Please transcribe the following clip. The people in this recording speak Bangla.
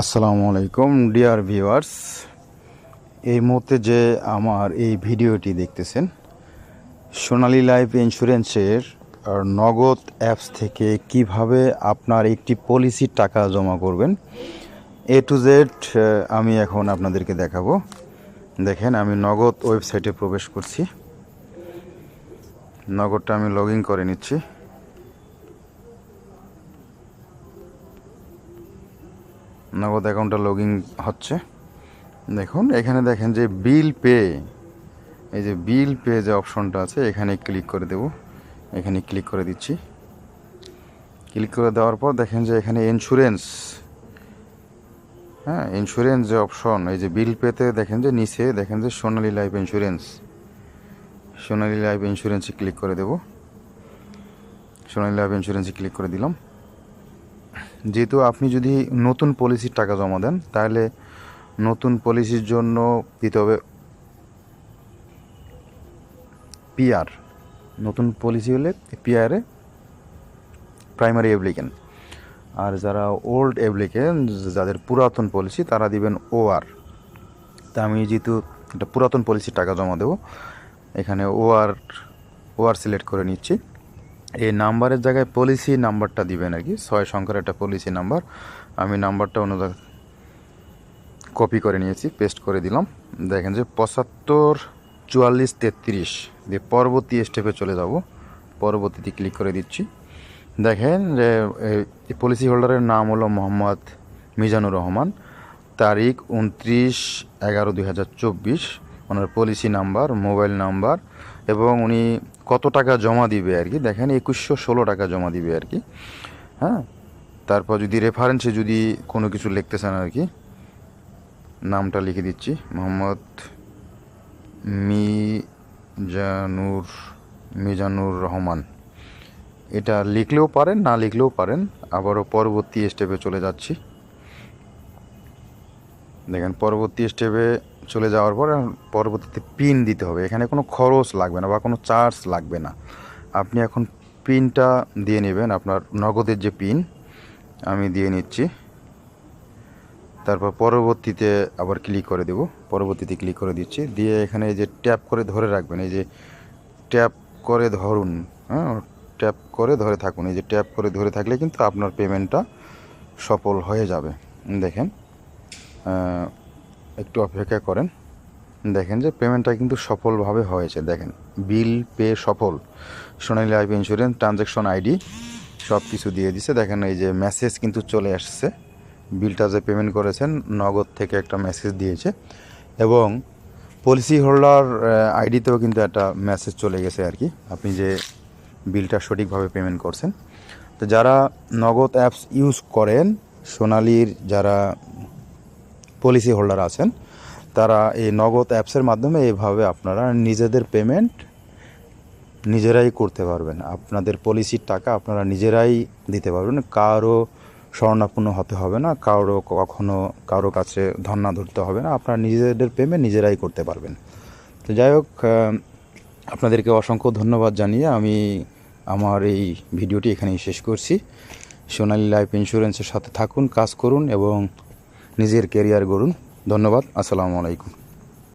আসসালামু আলাইকুম, ডিয়ার ভিউয়ার্স। এই মুহূর্তে যে আমার এই ভিডিওটি দেখতেছেন, সোনালী লাইফ ইন্স্যুরেন্সের নগদ অ্যাপস থেকে কীভাবে আপনার একটি পলিসির টাকা জমা করবেন, এ টু জেড আমি এখন আপনাদেরকে দেখাবো। দেখেন, আমি নগদ ওয়েবসাইটে প্রবেশ করছি। নগদটা আমি লগ ইন করে নিচ্ছি। নগদ অ্যাকাউন্টটা লগ ইন হচ্ছে। দেখুন, এখানে দেখেন যে বিল পে, এই যে বিল পে যে অপশনটা আছে, এখানে ক্লিক করে দেব। এখানে ক্লিক করে দিচ্ছি। ক্লিক করে দেওয়ার পর দেখেন যে এখানে ইন্স্যুরেন্স হ্যাঁ ইন্স্যুরেন্স যে অপশন, এই যে বিল পেতে দেখেন যে নিচে দেখেন যে Sonali life insurance Sonali life ইন্স্যুরেন্সে click করে দেব। সোনালী লাইফ ইন্স্যুরেন্সে ক্লিক করে দিলাম। যেহেতু আপনি যদি নতুন পলিসির টাকা জমা দেন, তাহলে নতুন পলিসির জন্য দিতে হবে পিআর নতুন পলিসি হলে পিআরে প্রাইমারি অ্যাপ্লিকেন্ট আর যারা ওল্ড অ্যাপ্লিকেন্ট যাদের পুরাতন পলিসি তারা দিবেন ওআর তা আমি যেহেতু একটা পুরাতন পলিসির টাকা জমা দেবো, এখানে ওআর ওআর সিলেক্ট করে নিচ্ছি। এই নাম্বারের জায়গায় পলিসি নাম্বারটা দিবেন আর কি। ছয় সংখ্যার একটা পলিসি নাম্বার। আমি নাম্বারটা জায়গায় কপি করে নিয়েছি পেস্ট করে দিলাম। দেখেন যে পঁচাত্তর, চুয়াল্লিশ, তেত্রিশ। দিয়ে পরবর্তী স্টেপে চলে যাব। পরবর্তীতে ক্লিক করে দিচ্ছি। দেখেন যে পলিসি হোল্ডারের নাম হলো মোহাম্মদ মিজানুর রহমান। তারিখ উনত্রিশ এগারো দুই ওনার পলিসি নাম্বার মোবাইল নাম্বার এবং উনি কত টাকা জমা দিবে আর কি? দেখেন, একুশশো ষোলো টাকা জমা দিবে আর কি। হ্যাঁ? তারপর যদি রেফারেন্সে যদি কোনো কিছু লিখতে চান আর কি, নামটা লিখে দিচ্ছি। মোহাম্মদ মিজানুর মিজানুর রহমান। এটা লিখলেও পারেন, না লিখলেও পারেন। আবারও পরবর্তী স্টেপে চলে যাচ্ছি। দেখেন, পরবর্তী স্টেপে চলে যাওয়ার পর পরবর্তীতে পিন দিতে হবে। এখানে কোনো খরচ লাগবে না বা কোনো চার্জ লাগবে না। আপনি এখন পিনটা দিয়ে নেবেন, আপনার নগদের যে পিন আমি দিয়ে নিচ্ছি। তারপর পরবর্তীতে আবার ক্লিক করে দেব। পরবর্তীতে ক্লিক করে দিচ্ছি। দিয়ে এখানে এই যে ট্যাপ করে ধরে রাখবেন, এই যে ট্যাপ করে ধরুন হ্যাঁ ট্যাপ করে ধরে থাকুন। এই যে ট্যাপ করে ধরে থাকলে কিন্তু আপনার পেমেন্টটা সফল হয়ে যাবে। দেখেন একটু অপেক্ষা করেন। দেখেন যে পেমেন্টটা কিন্তু সফলভাবে হয়েছে। দেখেন বিল পে সফল। Sonali life insurance transaction ID সব কিছু দিয়ে দিছে। দেখেন এই যে মেসেজ কিন্তু চলে আসছে। বিলটা যে পেমেন্ট করেছেন, নগদ থেকে একটা মেসেজ দিয়েছে। এবং পলিসি হোল্ডার আইডিতেও কিন্তু একটা মেসেজ চলে গেছে আর কি। আপনি যে বিলটা সঠিকভাবে পেমেন্ট করছেন। তো যারা নগদ অ্যাপস ইউজ করেন, সোনালির যারা পলিসি হোল্ডার আছেন, তারা এই নগদ অ্যাপসের মাধ্যমে এইভাবে আপনারা নিজেদের পেমেন্ট নিজেরাই করতে পারবেন। আপনাদের পলিসির টাকা আপনারা নিজেরাই দিতে পারবেন। কারও শরণাপন্ন হতে হবে না, কারও কখনো কারও কাছে ধর্না ধরতে হবে না, আপনারা নিজেদের পেমেন্ট নিজেরাই করতে পারবেন। তো যাই হোক আপনাদেরকে অসংখ্য ধন্যবাদ জানিয়ে আমি আমার এই ভিডিওটি এখানেই শেষ করছি। সোনালী লাইফ ইন্স্যুরেন্সের সাথে থাকুন, কাজ করুন এবং নিজের কেরিয়ার গড়ুন। ধন্যবাদ। আসসালামু আলাইকুম।